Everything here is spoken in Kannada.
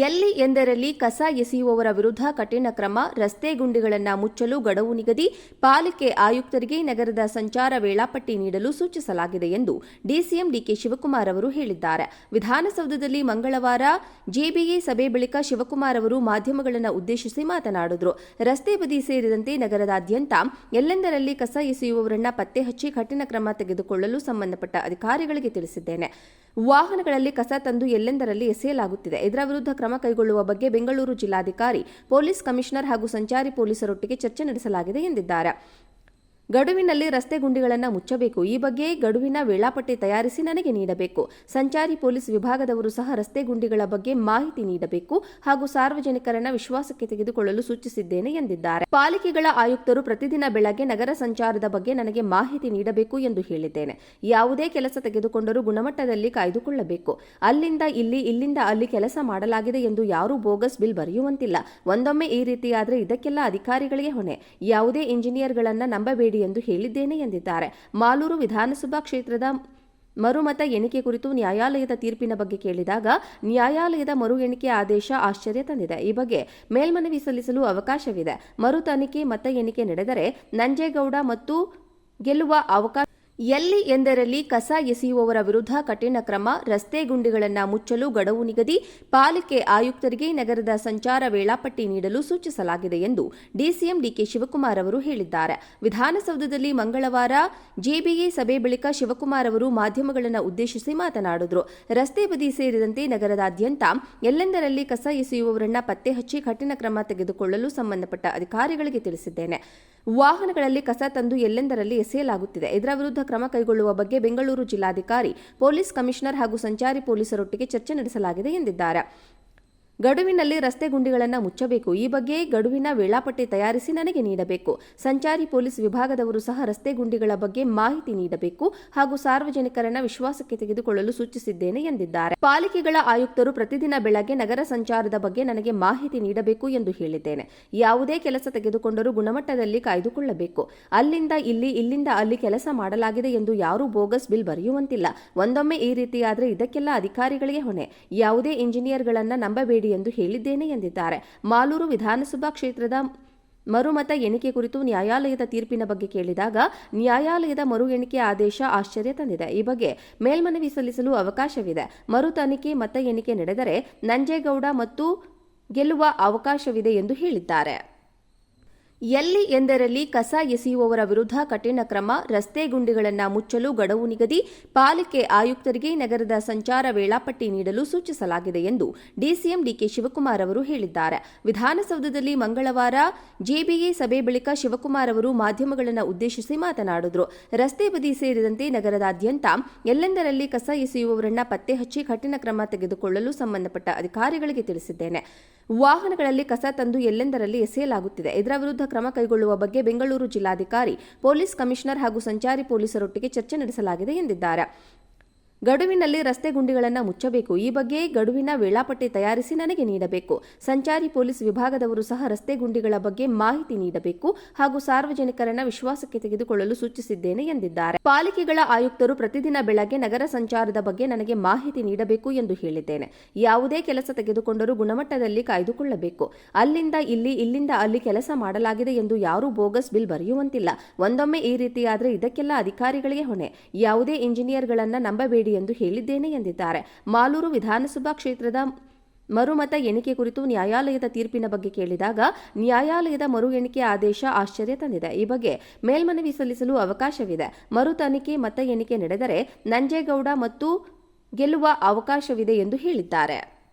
ಎಲ್ಲಿ ಎಂದರಲ್ಲಿ ಕಸ ಎಸೆಯುವವರ ವಿರುದ್ಧ ಕಠಿಣ ಕ್ರಮ, ರಸ್ತೆ ಗುಂಡಿಗಳನ್ನು ಮುಚ್ಚಲು ಗಡುವು ನಿಗದಿ, ಪಾಲಿಕೆ ಆಯುಕ್ತರಿಗೆ ನಗರದ ಸಂಚಾರ ವೇಳಾಪಟ್ಟಿ ನೀಡಲು ಸೂಚಿಸಲಾಗಿದೆ ಎಂದು ಡಿಸಿಎಂ ಡಿಕೆ ಶಿವಕುಮಾರ್ ಅವರು ಹೇಳಿದ್ದಾರೆ. ವಿಧಾನಸೌಧದಲ್ಲಿ ಮಂಗಳವಾರ ಜೆಬಿಎ ಸಭೆ ಬಳಿಕ ಶಿವಕುಮಾರ್ ಅವರು ಮಾಧ್ಯಮಗಳನ್ನು ಉದ್ದೇಶಿಸಿ ಮಾತನಾಡಿದರು. ರಸ್ತೆ ಬದಿ ಸೇರಿದಂತೆ ನಗರದಾದ್ಯಂತ ಎಲ್ಲೆಂದರಲ್ಲಿ ಕಸ ಎಸೆಯುವವರನ್ನ ಪತ್ತೆ ಹಚ್ಚಿ ಕಠಿಣ ಕ್ರಮ ತೆಗೆದುಕೊಳ್ಳಲು ಸಂಬಂಧಪಟ್ಟ ಅಧಿಕಾರಿಗಳಿಗೆ ತಿಳಿಸಿದ್ದೇನೆ. ವಾಹನಗಳಲ್ಲಿ ಕಸ ತಂದು ಎಲ್ಲೆಂದರಲ್ಲಿ ಎಸೆಯಲಾಗುತ್ತಿದೆ. ಇದರ ವಿರುದ್ಧ ಕ್ರಮ ಕೈಗೊಳ್ಳುವ ಬಗ್ಗೆ ಬೆಂಗಳೂರು ಜಿಲ್ಲಾಧಿಕಾರಿ ಪೊಲೀಸ್ ಕಮಿಷನರ್ ಹಾಗೂ ಸಂಚಾರಿ ಪೊಲೀಸರೊಟ್ಟಿಗೆ ಚರ್ಚೆ ನಡೆಸಲಾಗಿದೆ ಎಂದಿದ್ದಾರೆ. ಗಡುವಿನಲ್ಲಿ ರಸ್ತೆ ಗುಂಡಿಗಳನ್ನು ಮುಚ್ಚಬೇಕು. ಈ ಬಗ್ಗೆ ಗಡುವಿನ ವೇಳಾಪಟ್ಟಿ ತಯಾರಿಸಿ ನನಗೆ ನೀಡಬೇಕು. ಸಂಚಾರಿ ಪೊಲೀಸ್ ವಿಭಾಗದವರು ಸಹ ರಸ್ತೆ ಗುಂಡಿಗಳ ಬಗ್ಗೆ ಮಾಹಿತಿ ನೀಡಬೇಕು ಹಾಗೂ ಸಾರ್ವಜನಿಕರನ್ನ ವಿಶ್ವಾಸಕ್ಕೆ ತೆಗೆದುಕೊಳ್ಳಲು ಸೂಚಿಸಿದ್ದೇನೆ ಎಂದಿದ್ದಾರೆ. ಪಾಲಿಕೆಗಳ ಆಯುಕ್ತರು ಪ್ರತಿದಿನ ಬೆಳಗ್ಗೆ ನಗರ ಸಂಚಾರದ ಬಗ್ಗೆ ನನಗೆ ಮಾಹಿತಿ ನೀಡಬೇಕು ಎಂದು ಹೇಳಿದ್ದೇನೆ. ಯಾವುದೇ ಕೆಲಸ ತೆಗೆದುಕೊಂಡರೂ ಗುಣಮಟ್ಟದಲ್ಲಿ ಕಾಯ್ದುಕೊಳ್ಳಬೇಕು. ಅಲ್ಲಿಂದ ಇಲ್ಲಿ, ಇಲ್ಲಿಂದ ಅಲ್ಲಿ ಕೆಲಸ ಮಾಡಲಾಗಿದೆ ಎಂದು ಯಾರೂ ಬೋಗಸ್ ಬಿಲ್ ಬರೆಯುವಂತಿಲ್ಲ. ಒಂದೊಮ್ಮೆ ಈ ರೀತಿಯಾದರೆ ಇದಕ್ಕೆಲ್ಲ ಅಧಿಕಾರಿಗಳಿಗೆ ಹೊಣೆ. ಯಾವುದೇ ಇಂಜಿನಿಯರ್ಗಳನ್ನು ನಂಬಬೇಡಿ ಎಂದು ಹೇಳಿದ್ದೇನೆ ಎಂದಿದ್ದಾರೆ. ಮಾಲೂರು ವಿಧಾನಸಭಾ ಕ್ಷೇತ್ರದ ಮರುಮತ ಎಣಿಕೆ ಕುರಿತು ನ್ಯಾಯಾಲಯದ ತೀರ್ಪಿನ ಬಗ್ಗೆ ಕೇಳಿದಾಗ, ನ್ಯಾಯಾಲಯದ ಮರು ಎಣಿಕೆ ಆದೇಶ ಆಶ್ಚರ್ಯ ತಂದಿದೆ. ಈ ಬಗ್ಗೆ ಮೇಲ್ಮನವಿ ಸಲ್ಲಿಸಲು ಅವಕಾಶವಿದೆ. ಮರು ತನಿಖೆ, ಮತ ಎಣಿಕೆ ನಡೆದರೆ ನಂಜೇಗೌಡ ಮತ್ತು ಗೆಲ್ಲುವ ಅವಕಾಶ ಎಲ್ಲಿ ಎಂದರಲ್ಲಿ ಕಸ ಎಸೆಯುವವರ ವಿರುದ್ಧ ಕಠಿಣ ಕ್ರಮ, ರಸ್ತೆ ಗುಂಡಿಗಳನ್ನು ಮುಚ್ಚಲು ಗಡುವು ನಿಗದಿ, ಪಾಲಿಕೆ ಆಯುಕ್ತರಿಗೆ ನಗರದ ಸಂಚಾರ ವೇಳಾಪಟ್ಟಿ ನೀಡಲು ಸೂಚಿಸಲಾಗಿದೆ ಎಂದು ಡಿಸಿಎಂ ಡಿಕೆ ಶಿವಕುಮಾರ್ ಅವರು ಹೇಳಿದ್ದಾರೆ. ವಿಧಾನಸೌಧದಲ್ಲಿ ಮಂಗಳವಾರ ಜೆಬಿಎ ಸಭೆ ಬಳಿಕ ಶಿವಕುಮಾರ್ ಅವರು ಮಾಧ್ಯಮಗಳನ್ನು ಉದ್ದೇಶಿಸಿ ಮಾತನಾಡಿದರು. ರಸ್ತೆ ಬದಿ ಸೇರಿದಂತೆ ನಗರದಾದ್ಯಂತ ಎಲ್ಲೆಂದರಲ್ಲಿ ಕಸ ಎಸೆಯುವವರನ್ನ ಪತ್ತೆ ಹಚ್ಚಿ ಕಠಿಣ ಕ್ರಮ ತೆಗೆದುಕೊಳ್ಳಲು ಸಂಬಂಧಪಟ್ಟ ಅಧಿಕಾರಿಗಳಿಗೆ ತಿಳಿಸಿದ್ದೇನೆ. ವಾಹನಗಳಲ್ಲಿ ಕಸ ತಂದು ಎಲ್ಲೆಂದರಲ್ಲಿ ಎಸೆಯಲಾಗುತ್ತಿದೆ. ಇದರ ವಿರುದ್ಧ ಕ್ರಮ ಕೈಗೊಳ್ಳುವ ಬಗ್ಗೆ ಬೆಂಗಳೂರು ಜಿಲ್ಲಾಧಿಕಾರಿ ಪೊಲೀಸ್ ಕಮಿಷನರ್ ಹಾಗೂ ಸಂಚಾರಿ ಪೊಲೀಸರೊಟ್ಟಿಗೆ ಚರ್ಚೆ ನಡೆಸಲಾಗಿದೆ ಎಂದಿದ್ದಾರೆ. ಗಡುವಿನಲ್ಲಿ ರಸ್ತೆ ಗುಂಡಿಗಳನ್ನು ಮುಚ್ಚಬೇಕು. ಈ ಬಗ್ಗೆ ಗಡುವಿನ ವೇಳಾಪಟ್ಟಿ ತಯಾರಿಸಿ ನನಗೆ ನೀಡಬೇಕು. ಸಂಚಾರಿ ಪೊಲೀಸ್ ವಿಭಾಗದವರು ಸಹ ರಸ್ತೆ ಗುಂಡಿಗಳ ಬಗ್ಗೆ ಮಾಹಿತಿ ನೀಡಬೇಕು ಹಾಗೂ ಸಾರ್ವಜನಿಕರನ್ನ ವಿಶ್ವಾಸಕ್ಕೆ ತೆಗೆದುಕೊಳ್ಳಲು ಸೂಚಿಸಿದ್ದೇನೆ ಎಂದಿದ್ದಾರೆ. ಪಾಲಿಕೆಗಳ ಆಯುಕ್ತರು ಪ್ರತಿದಿನ ಬೆಳಗ್ಗೆ ನಗರ ಸಂಚಾರದ ಬಗ್ಗೆ ನನಗೆ ಮಾಹಿತಿ ನೀಡಬೇಕು ಎಂದು ಹೇಳಿದ್ದೇನೆ. ಯಾವುದೇ ಕೆಲಸ ತೆಗೆದುಕೊಂಡರೂ ಗುಣಮಟ್ಟದಲ್ಲಿ ಕಾಯ್ದುಕೊಳ್ಳಬೇಕು. ಅಲ್ಲಿಂದ ಇಲ್ಲಿ, ಇಲ್ಲಿಂದ ಅಲ್ಲಿ ಕೆಲಸ ಮಾಡಲಾಗಿದೆ ಎಂದು ಯಾರೂ ಬೋಗಸ್ ಬಿಲ್ ಬರೆಯುವಂತಿಲ್ಲ. ಒಂದೊಮ್ಮೆ ಈ ರೀತಿಯಾದರೆ ಇದಕ್ಕೆಲ್ಲ ಅಧಿಕಾರಿಗಳಿಗೆ ಹೊಣೆ. ಯಾವುದೇ ಇಂಜಿನಿಯರ್ಗಳನ್ನು ನಂಬಬೇಡಿ ಎಂದು ಹೇಳಿದ್ದೇನೆ ಎಂದಿದ್ದಾರೆ. ಮಾಲೂರು ವಿಧಾನಸಭಾ ಕ್ಷೇತ್ರದ ಮರುಮತ ಎಣಿಕೆ ಕುರಿತು ನ್ಯಾಯಾಲಯದ ತೀರ್ಪಿನ ಬಗ್ಗೆ ಕೇಳಿದಾಗ, ನ್ಯಾಯಾಲಯದ ಮರು ಎಣಿಕೆ ಆದೇಶ ಆಶ್ಚರ್ಯ ತಂದಿದೆ. ಈ ಬಗ್ಗೆ ಮೇಲ್ಮನವಿ ಸಲ್ಲಿಸಲು ಅವಕಾಶವಿದೆ. ಮರು ತನಿಖೆ, ಮತ ಎಣಿಕೆ ನಡೆದರೆ ನಂಜೇಗೌಡ ಮತ್ತು ಗೆಲ್ಲುವ ಅವಕಾಶವಿದೆ ಎಂದು ಹೇಳಿದ್ದಾರೆ. ಎಲ್ಲಿ ಎಂದರಲ್ಲಿ ಕಸ ಎಸೆಯುವವರ ವಿರುದ್ಧ ಕಠಿಣ ಕ್ರಮ, ರಸ್ತೆ ಗುಂಡಿಗಳನ್ನು ಮುಚ್ಚಲು ಗಡುವು ನಿಗದಿ, ಪಾಲಿಕೆ ಆಯುಕ್ತರಿಗೆ ನಗರದ ಸಂಚಾರ ವೇಳಾಪಟ್ಟಿ ನೀಡಲು ಸೂಚಿಸಲಾಗಿದೆ ಎಂದು ಡಿಸಿಎಂ ಡಿಕೆ ಶಿವಕುಮಾರ್ ಅವರು ಹೇಳಿದ್ದಾರೆ. ವಿಧಾನಸೌಧದಲ್ಲಿ ಮಂಗಳವಾರ ಜೆಬಿಎ ಸಭೆ ಬಳಿಕ ಶಿವಕುಮಾರ್ ಅವರು ಮಾಧ್ಯಮಗಳನ್ನು ಉದ್ದೇಶಿಸಿ ಮಾತನಾಡಿದರು. ರಸ್ತೆ ಬದಿ ಸೇರಿದಂತೆ ನಗರದಾದ್ಯಂತ ಎಲ್ಲೆಂದರಲ್ಲಿ ಕಸ ಎಸೆಯುವವರನ್ನ ಪತ್ತೆ ಹಚ್ಚಿ ಕಠಿಣ ಕ್ರಮ ತೆಗೆದುಕೊಳ್ಳಲು ಸಂಬಂಧಪಟ್ಟ ಅಧಿಕಾರಿಗಳಿಗೆ ತಿಳಿಸಿದ್ದೇನೆ. ವಾಹನಗಳಲ್ಲಿ ಕಸ ತಂದು ಎಲ್ಲೆಂದರಲ್ಲಿ ಎಸೆಯಲಾಗುತ್ತಿದೆ. ಇದರ ವಿರುದ್ಧ ಕ್ರಮ ಕೈಗೊಳ್ಳುವ ಬಗ್ಗೆ ಬೆಂಗಳೂರು ಜಿಲ್ಲಾಧಿಕಾರಿ ಪೊಲೀಸ್ ಕಮಿಷನರ್ ಹಾಗೂ ಸಂಚಾರಿ ಪೊಲೀಸರೊಟ್ಟಿಗೆ ಚರ್ಚೆ ನಡೆಸಲಾಗಿದೆ ಎಂದಿದ್ದಾರೆ. ಗಡುವಿನಲ್ಲಿ ರಸ್ತೆ ಗುಂಡಿಗಳನ್ನು ಮುಚ್ಚಬೇಕು. ಈ ಬಗ್ಗೆ ಗಡುವಿನ ವೇಳಾಪಟ್ಟಿ ತಯಾರಿಸಿ ನನಗೆ ನೀಡಬೇಕು. ಸಂಚಾರಿ ಪೊಲೀಸ್ ವಿಭಾಗದವರು ಸಹ ರಸ್ತೆ ಗುಂಡಿಗಳ ಬಗ್ಗೆ ಮಾಹಿತಿ ನೀಡಬೇಕು ಹಾಗೂ ಸಾರ್ವಜನಿಕರನ್ನ ವಿಶ್ವಾಸಕ್ಕೆ ತೆಗೆದುಕೊಳ್ಳಲು ಸೂಚಿಸಿದ್ದೇನೆ ಎಂದಿದ್ದಾರೆ. ಪಾಲಿಕೆಗಳ ಆಯುಕ್ತರು ಪ್ರತಿದಿನ ಬೆಳಗ್ಗೆ ನಗರ ಸಂಚಾರದ ಬಗ್ಗೆ ನನಗೆ ಮಾಹಿತಿ ನೀಡಬೇಕು ಎಂದು ಹೇಳಿದ್ದೇನೆ. ಯಾವುದೇ ಕೆಲಸ ತೆಗೆದುಕೊಂಡರೂ ಗುಣಮಟ್ಟದಲ್ಲಿ ಕಾಯ್ದುಕೊಳ್ಳಬೇಕು. ಅಲ್ಲಿಂದ ಇಲ್ಲಿ, ಇಲ್ಲಿಂದ ಅಲ್ಲಿ ಕೆಲಸ ಮಾಡಲಾಗಿದೆ ಎಂದು ಯಾರೂ ಬೋಗಸ್ ಬಿಲ್ ಬರೆಯುವಂತಿಲ್ಲ. ಒಂದೊಮ್ಮೆ ಈ ರೀತಿಯಾದರೆ ಇದಕ್ಕೆಲ್ಲ ಅಧಿಕಾರಿಗಳಿಗೆ ಹೊಣೆ. ಯಾವುದೇ ಇಂಜಿನಿಯರ್ಗಳನ್ನು ನಂಬಬೇಡಿ ಎಂದು ಹೇಳಿದ್ದೇನೆ ಎಂದಿದ್ದಾರೆ. ಮಾಲೂರು ವಿಧಾನಸಭಾ ಕ್ಷೇತ್ರದ ಮರುಮತ ಎಣಿಕೆ ಕುರಿತು ನ್ಯಾಯಾಲಯದ ತೀರ್ಪಿನ ಬಗ್ಗೆ ಕೇಳಿದಾಗ ನ್ಯಾಯಾಲಯದ ಮರು ಎಣಿಕೆ ಆದೇಶ ಆಶ್ಚರ್ಯ ತಂದಿದೆ. ಈ ಬಗ್ಗೆ ಮೇಲ್ಮನವಿ ಸಲ್ಲಿಸಲು ಅವಕಾಶವಿದೆ. ಮರು ತನಿಖೆ, ಮತ ಎಣಿಕೆ ನಡೆದರೆ ನಂಜೇಗೌಡ ಮತ್ತು ಗೆಲ್ಲುವ ಅವಕಾಶವಿದೆ ಎಂದು ಹೇಳಿದ್ದಾರೆ.